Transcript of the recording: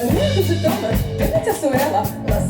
Ринку Житомир, Вінниця Сурела, на